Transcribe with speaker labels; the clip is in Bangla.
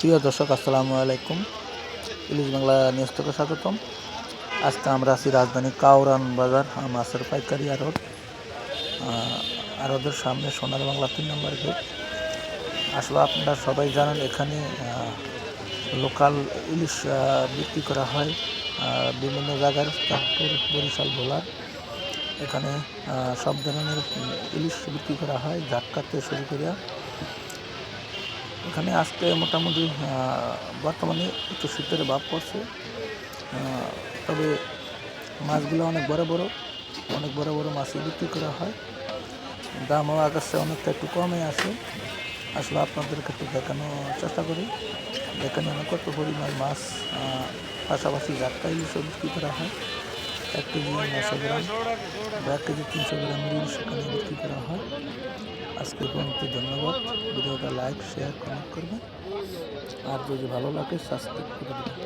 Speaker 1: প্রিয় দর্শক, আসসালামু আলাইকুম। ইলিশ বাংলা নিউজ থেকে স্বাগতম। আজকে আমরা আছি রাজধানী কাউরান বাজার মাছের পাইকারি আড়ত। আড়তের সামনে সোনার বাংলা তিন নম্বর গেট। আসলে আপনারা সবাই জানেন, এখানে লোকাল ইলিশ বিক্রি করা হয় বিভিন্ন জায়গার চাঁদপুর, বরিশাল, ভোলার। এখানে সব ধরনের ইলিশ বিক্রি করা হয় জাটকাতে শুরু করিয়া এখানে আজকে মোটামুটি বর্তমানে একটু শীতের ভাব পড়ছে। তবে মাছগুলো অনেক বড় বড়, অনেক বড় বড় মাছই বিক্রি করা হয়। দামও আকাশে অনেকটা একটু কমে আসে আসলে আপনাদেরকে একটু দেখানোর চেষ্টা করি। এখানে অনেক কত পরিমাণ মাছ পাশাপাশি জাতটা ইলিশও বিক্রি করা হয়। এক কেজি নশো গ্রাম, বা এক কেজি তিনশো গ্রাম ইলিশ এখানে বিক্রি করা হয়। আজকে পর্যন্ত ধন্যবাদ। ভিডিওটা লাইক শেয়ার কমেন্ট করবেন। আর যদি ভালো লাগে সাবস্ক্রাইব করে দেবেন।